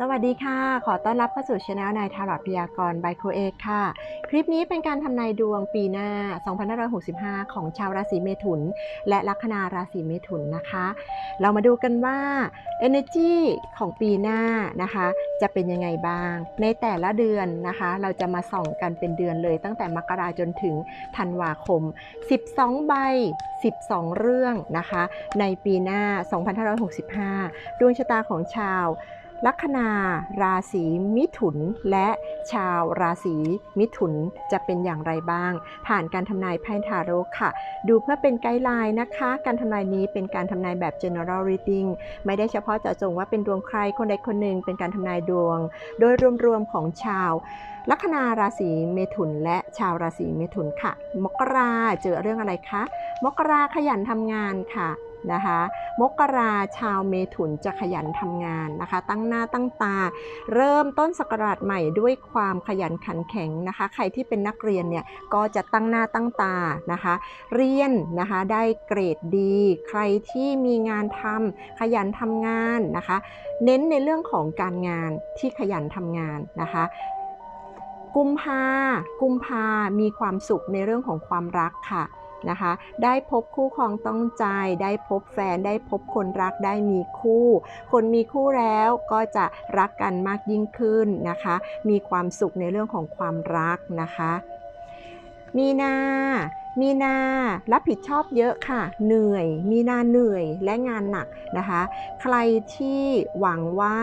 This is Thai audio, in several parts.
สวัสดีค่ะ ขอต้อนรับเข้าสู่ช anel นายทารอตพยากรณ์บโคเอกค่ะ คลิปนี้เป็นการทำนายดวงปีหน้า 2565 ของชาวราศีเมถุน และลัคนาราศีเมถุนนะคะ เรามาดูกันว่า energy ของปีหน้านะคะ จะเป็นยังไงบ้าง ในแต่ละเดือนนะคะ เราจะมาส่องกันเป็นเดือนเลย ตั้งแต่มกราจนถึงธันวาคม 12 ใบ 12 เรื่องนะคะ ในปีหน้า 2565 ดวงชะตาของชาว ลัคนาราศีมิถุน และชาวราศีมิถุนจะเป็นอย่างไรบ้าง ผ่านการทำนายไพ่ทาโร่ค่ะ ดูเพื่อเป็นไกด์ไลน์นะคะ การทำนายนี้เป็นการทำนายแบบ general reading ไม่ได้เฉพาะเจาะจงว่าเป็นดวงใครคนใดคนหนึ่งเป็นการทำนายดวง โดยรวมๆของชาวลัคนาราศีเมถุน และชาวราศีเมถุนค่ะ มกราเจอเรื่องอะไรคะ มกราขยันทำงานค่ะ นะคะมกราชาวเมถุนจะขยันทำงานนะคะ ตั้งหน้าตั้งตา เริ่มต้นสกราชใหม่ด้วยความขยันขันแข็งนะคะ ใครที่เป็นนักเรียนเนี่ยก็จะตั้งหน้าตั้งตานะคะ เรียนนะคะได้เกรดดี ใครที่มีงานทำขยันทำงานนะคะ เน้นในเรื่องของการงานที่ขยันทำงานนะคะกุมภากุมภามีความสุขในเรื่องของความรักค่ะ นะคะ ได้พบคู่ครองต้องใจ ได้พบแฟน ได้พบคนรัก ได้มีคู่ คนมีคู่แล้วก็จะรักกันมากยิ่งขึ้นนะคะ มีความสุขในเรื่องของความรักนะคะ มีนา มีนา รับผิดชอบเยอะค่ะ เหนื่อย มีนาเหนื่อยและงานหนักนะคะ ใครที่หวังว่า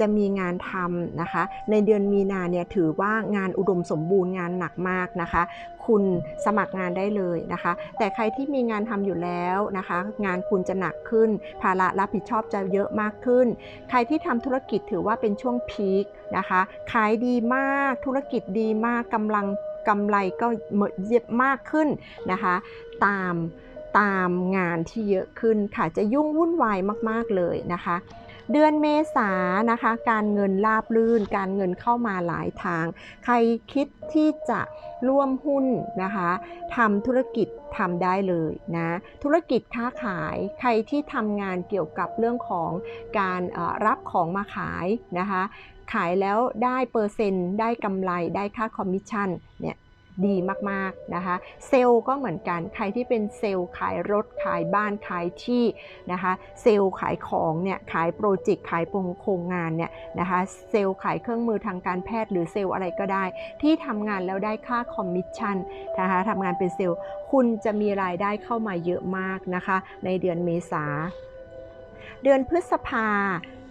จะมีงานทำนะคะ ในเดือนมีนาเนี่ยถือว่างานอุดมสมบูรณ์งานหนักมากนะคะ คุณสมัครงานได้เลยนะคะ แต่ใครที่มีงานทำอยู่แล้วนะคะ งานคุณจะหนักขึ้น ภาระรับผิดชอบจะเยอะมากขึ้น ใครที่ทำธุรกิจถือว่าเป็นช่วงพีคนะคะ ขายดีมาก ธุรกิจดีมากกำลัง กำไรก็เยอะมากขึ้นนะคะ ตามตามงานที่เยอะขึ้นค่ะจะยุ่งวุ่นวายมาก ๆ เลยนะคะ เดือนเมษานะคะ การเงินราบลื่น การเงินเข้ามาหลายทาง ใครคิดที่จะร่วมหุ้นนะคะทำธุรกิจทำได้เลยนะธุรกิจค้าขายใครที่ทำงานเกี่ยวกับเรื่องของการรับของมาขายนะคะขายแล้วได้เปอร์เซ็นต์ได้กำไรได้ค่าคอมมิชชั่นเนี่ย ดีมากๆนะคะ เซลล์ก็เหมือนกันใครที่เป็นเซลล์ขายรถขายบ้านขายที่นะคะเซลล์ขายของเนี่ยขายโปรเจกต์ขายโครงงานเนี่ยนะคะเซลล์ขายเครื่องมือทางการแพทย์หรือเซลล์อะไรก็ได้ ที่ทำงานแล้วได้ค่าคอมมิชชั่นนะคะทำงานเป็นเซลล์คุณจะมีรายได้เข้ามาเยอะมากนะคะในเดือนเมษาเดือนพฤษภา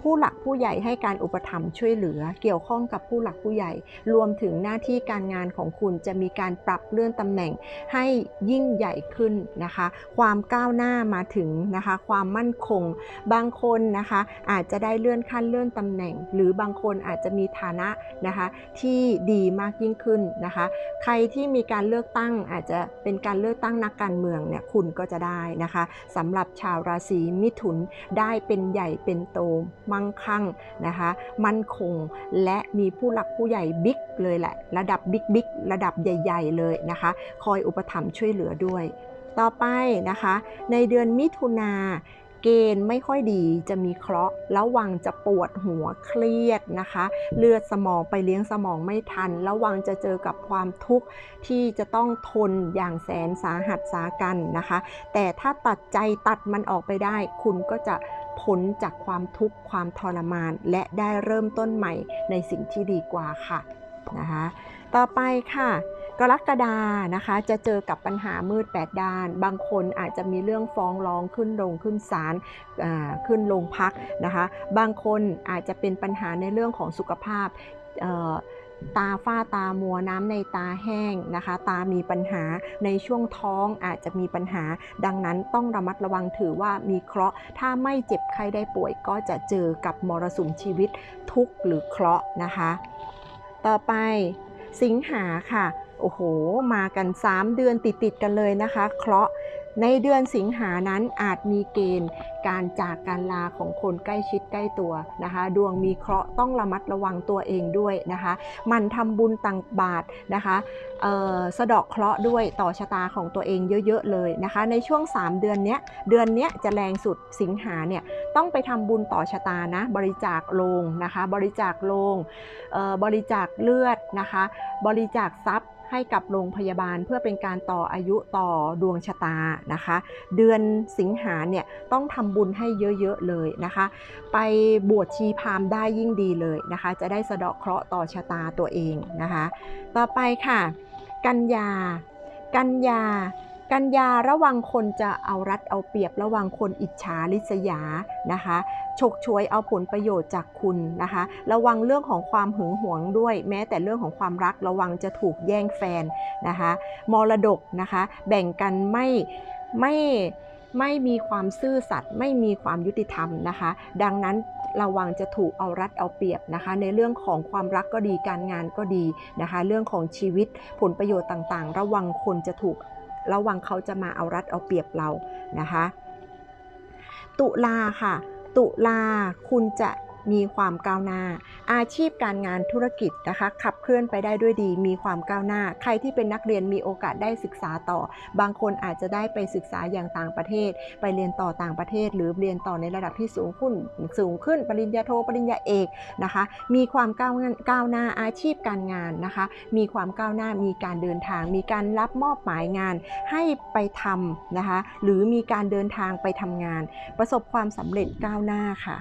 ผู้หลัก ผู้ใหญ่ให้การอุปถัมภ์ช่วยเหลือ เกี่ยวข้องกับผู้หลักผู้ใหญ่ รวมถึงหน้าที่การงานของคุณจะมีการปรับเลื่อนตำแหน่งให้ยิ่งใหญ่ขึ้นนะคะ ความก้าวหน้ามาถึงนะคะ ความมั่นคง บางคนนะคะ อาจจะได้เลื่อนขั้นเลื่อนตำแหน่ง หรือบางคนอาจจะมีฐานะนะคะ ที่ดีมากยิ่งขึ้นนะคะ ใครที่มีการเลือกตั้งอาจจะเป็นการเลือกตั้งนักการเมืองเนี่ยคุณก็จะได้นะคะสำหรับชาวราศีมิถุนได้เป็นใหญ่เป็นโตมั่งคั่งนะคะมั่นคงและมีผู้หลักผู้ใหญ่บิ๊กเลยแหละ ระดับบิ๊กบิ๊กระดับใหญ่ ๆ เลยนะคะ คอยอุปถัมภ์ช่วยเหลือด้วย ต่อไปนะคะ ในเดือนมิถุนาเกณฑ์ไม่ค่อยดีจะมีเคราะห์ระวังจะปวดหัวเครียดนะคะ เลือดสมองไปเลี้ยงสมองไม่ทัน ระวังจะเจอกับความทุกข์ที่จะต้องทนอย่างแสนสาหัสสากันนะคะ แต่ถ้าตัดใจตัดมันออกไปได้ คุณก็จะ พ้นจากความทุกข์ความทรมาน และได้เริ่มต้นใหม่ในสิ่งที่ดีกว่าค่ะนะคะต่อไปค่ะกรกฎานะคะจะเจอกับปัญหามืด 8 ด้าน บางคนอาจจะมีเรื่องฟ้องร้องขึ้นโรงขึ้นศาลขึ้นโรงพักนะคะ บางคนอาจจะเป็นปัญหาในเรื่องของสุขภาพ ตาฝ้าตามัวน้ำในตาแห้งนะคะ ตามีปัญหาในช่วงท้องอาจจะมีปัญหา ดังนั้นต้องระมัดระวังถือว่ามีเคราะห์ ถ้าไม่เจ็บไข้ได้ป่วยก็จะเจอกับมรสุมชีวิตทุกข์หรือเคราะห์นะคะ ต่อไปสิงหาค่ะโอ้โห มากัน 3 เดือนติดๆกันเลยนะคะ เคราะห์ ในเดือนสิงหานั้นอาจมีเกณฑ์การจากการลาของคนใกล้ชิดใกล้ตัวนะคะ ดวงมีเคราะห์ต้องระมัดระวังตัวเองด้วยนะคะ มันทำบุญตังบาตรนะคะเอ่อสะดาะเคราะห์ด้วยต่อชะตาของตัวเองเยอะๆเลยนะคะ ในช่วง 3 เดือนเนี้ยเดือนเนี้ยจะแรงสุดสิงหาเนี่ยต้องไปทำบุญต่อชะตานะ บริจาคโลงนะคะ บริจาคโลงเอ่อบริจาคเลือดนะคะ บริจาคทรัพย์ ให้กับโรงพยาบาลเพื่อเป็นการต่ออายุต่อดวงชะตานะคะ เดือนสิงหาเนี่ยต้องทำบุญให้เยอะๆเลยนะคะ ไปบวชชีพามได้ยิ่งดีเลยนะคะ จะได้สะเดาะเคราะห์ต่อชะตาตัวเองนะคะ ต่อไปค่ะ กันยา กันยา กันยาระวังคนจะเอารัดเอาเปรียบระวังคนอิจฉาริษยานะคะฉกฉวยเอาผลประโยชน์จากคุณนะคะ ระวังเรื่องของความหึงหวงด้วย แม้แต่เรื่องของความรักระวังจะถูกแย่งแฟนนะคะมรดกนะคะ แบ่งกันไม่ไม่ไม่มีความซื่อสัตย์ไม่มีความยุติธรรมนะคะ ดังนั้นระวังจะถูกเอารัดเอาเปรียบนะคะ ในเรื่องของความรักก็ดีการงานก็ดีนะคะ เรื่องของชีวิตผลประโยชน์ต่างๆ ระวังคนจะถูก ระวังเขาจะมาเอารัดเอาเปรียบเรานะคะ ตุลาค่ะ ตุลาคุณจะ มีความก้าวหน้า อาชีพการงานธุรกิจนะคะขับเคลื่อนไปได้ด้วยดี มีความก้าวหน้า ใครที่เป็นนักเรียนมีโอกาสได้ศึกษาต่อ บางคนอาจจะได้ไปศึกษาอย่างต่างประเทศ ไปเรียนต่อต่างประเทศ หรือเรียนต่อในระดับที่สูงขึ้นสูงขึ้น ปริญญาโทปริญญาเอกนะคะ มีความก้าวก้าวหน้าอาชีพการงานนะคะ มีความก้าวหน้ามีการเดินทาง มีการรับมอบหมายงานให้ไปทำนะคะ หรือมีการเดินทางไปทำงาน ประสบความสำเร็จก้าวหน้าค่ะ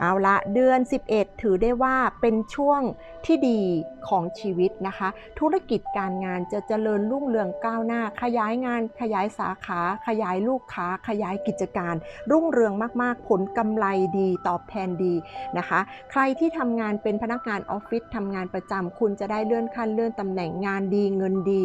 เอาละเดือน 11 ถือได้ว่าเป็นช่วงที่ดีของชีวิตนะคะ ธุรกิจการงานจะเจริญรุ่งเรืองก้าวหน้า ขยายงาน ขยายสาขา ขยายลูกค้า ขยายกิจการ รุ่งเรืองมาก ๆ ผลกำไรดีตอบแทนดีนะคะ ใครที่ทำงานเป็นพนักงานออฟฟิศทำงานประจำคุณจะได้เลื่อนขั้นเลื่อนตำแหน่งงานดีเงินดี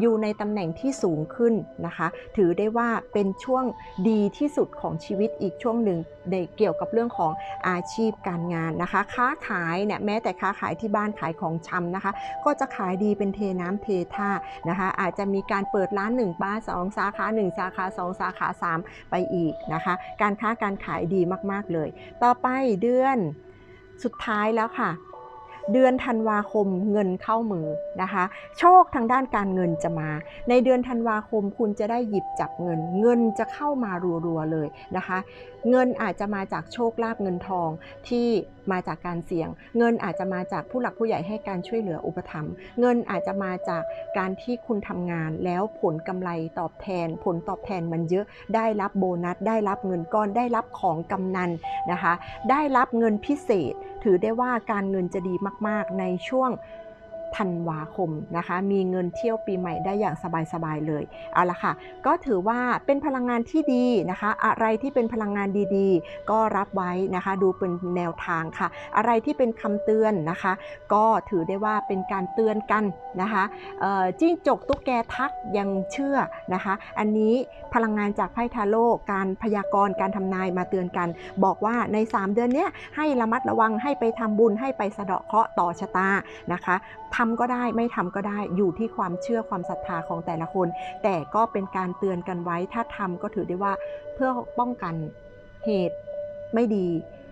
อยู่ในตำแหน่งที่สูงขึ้นนะคะ ถือได้ว่าเป็นช่วงดีที่สุดของชีวิตอีกช่วงหนึ่งในเกี่ยวกับเรื่องของอาชีพการงานนะคะ ค้าขายเนี่ยแม้แต่ค้าขายที่บ้านขายของชำนะคะ ก็จะขายดีเป็นเทน้ำเทท่านะคะ อาจจะมีการเปิดร้าน1บ้าน2สาขา 1 สาขา 2 สาขา 3 ไปอีกนะคะ การค้าการขายดีมากๆเลย ต่อไปเดือนสุดท้ายแล้วค่ะ เดือนธันวาคมเงินเข้ามือนะคะ โชคทางด้านการเงินจะมา ในเดือนธันวาคมคุณจะได้หยิบจับเงิน เงินจะเข้ามารัวๆเลยนะคะ เงินอาจจะมาจากโชคลาภเงินทองที่มาจากการเสี่ยง เงินอาจจะมาจากผู้หลักผู้ใหญ่ให้การช่วยเหลืออุปถัมภ์เงินอาจจะมาจากการที่คุณทำงานแล้วผลกำไรตอบแทน ผลตอบแทนมันเยอะได้รับโบนัสได้รับเงินก้อนได้รับของกำนันนะคะ ได้รับเงินพิเศษ ถือได้ว่าการเงินจะดีมากๆ ในช่วง ธันวาคมนะคะ มีเงินเที่ยวปีใหม่ได้อย่างสบายๆเลยเอาละค่ะ ก็ถือว่าเป็นพลังงานที่ดีนะคะ อะไรที่เป็นพลังงานดีๆ ก็รับไว้นะคะ ดูเป็นแนวทางค่ะ อะไรที่เป็นคำเตือนนะคะ ก็ถือได้ว่าเป็นการเตือนกันนะคะจิ้งจกตุ๊กแกทักยังเชื่อนะคะ อันนี้พลังงานจากไพ่ทาโร่การพยากรณ์การทำนายมาเตือนกัน บอกว่าใน 3 เดือนนี้ให้ระมัดระวังให้ไปทำบุญให้ไปสะเดาะเคราะห์ต่อชะตานะคะททำก็ได้ไม่ทำก็ได้อยู่ที่ความเชื่อความศรัทธาของแต่ละคน แต่ก็เป็นการเตือนกันไว้ ถ้าทำก็ถือได้ว่าเพื่อป้องกันเหตุไม่ดี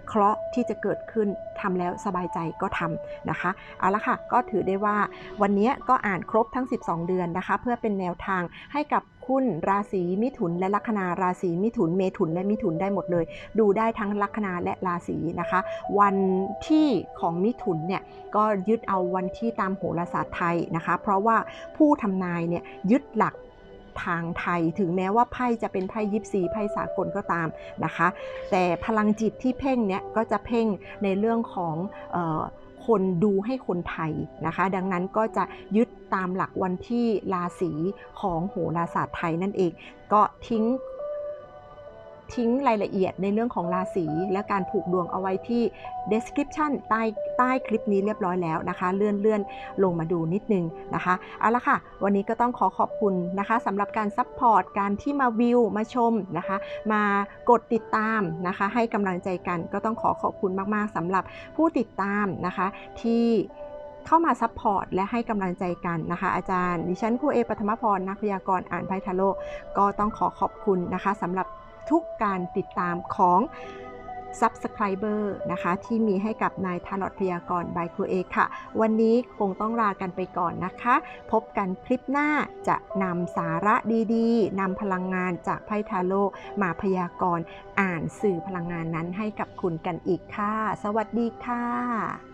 เคราะ ที่จะเกิดขึ้นทำแล้วสบายใจก็ทำนะคะเอาละค่ะก็ถือได้ว่าวันนี้ก็อ่านครบทั้ง 12 เดือนนะคะ เพื่อเป็นแนวทางให้กับคุณราศีมิถุนและลัคนาราศีมิถุน เมถุนและมิถุนได้หมดเลย ดูได้ทั้งลัคนาและราศีนะคะ วันที่ของมิถุนเนี่ยก็ยึดเอาวันที่ตามโหราศาสตร์ไทยนะคะ เพราะว่าผู้ทำนายเนี่ยยึดหลัก ทางไทย ถึงแม้ว่าไพ่จะเป็นไพ่ยิปซีไพ่สากลก็ตามนะคะ แต่พลังจิตที่เพ่งเนี่ยก็จะเพ่งในเรื่องของออคนดูให้คนไทยนะคะ ดังนั้นก็จะยึดตามหลักวันที่ราศีของโหราศาสตร์ไทยนั่นเอง ก็ทิ้ง ทิ้งรายละเอียดในเรื่องของราศีและการผูกดวงเอาไว้ที่ description ใต้ใต้คลิปนี้เรียบร้อยแล้วนะคะ เลื่อนเลื่อนลงมาดูนิดนึงนะคะเอาละค่ะ วันนี้ก็ต้องขอขอบคุณนะคะสำหรับการซัพพอร์ตการที่มาวิวมาชมนะคะ มากดติดตามนะคะ ให้กำลังใจกันก็ต้องขอขอบคุณมากๆสำหรับผู้ติดตามนะคะ ที่เข้ามาซัพพอร์ตและให้กำลังใจกันนะคะ อาจารย์ ดิฉันครูเอปัทมพรนักพยากรณ์อ่านไพ่ทาโร่ก็ต้องขอขอบคุณนะคะสำหรับ ทุกการติดตามของ Subscriber นะคะ ที่มีให้กับนายทารอตพยากรบายครูเอค่ะ วันนี้คงต้องลากันไปก่อนนะคะ พบกันคลิปหน้าจะนำสาระดีๆนำพลังงานจากไพ่ทาโร่มาพยากรณ์อ่านสื่อพลังงานนั้นให้กับคุณกันอีกค่ะ สวัสดีค่ะ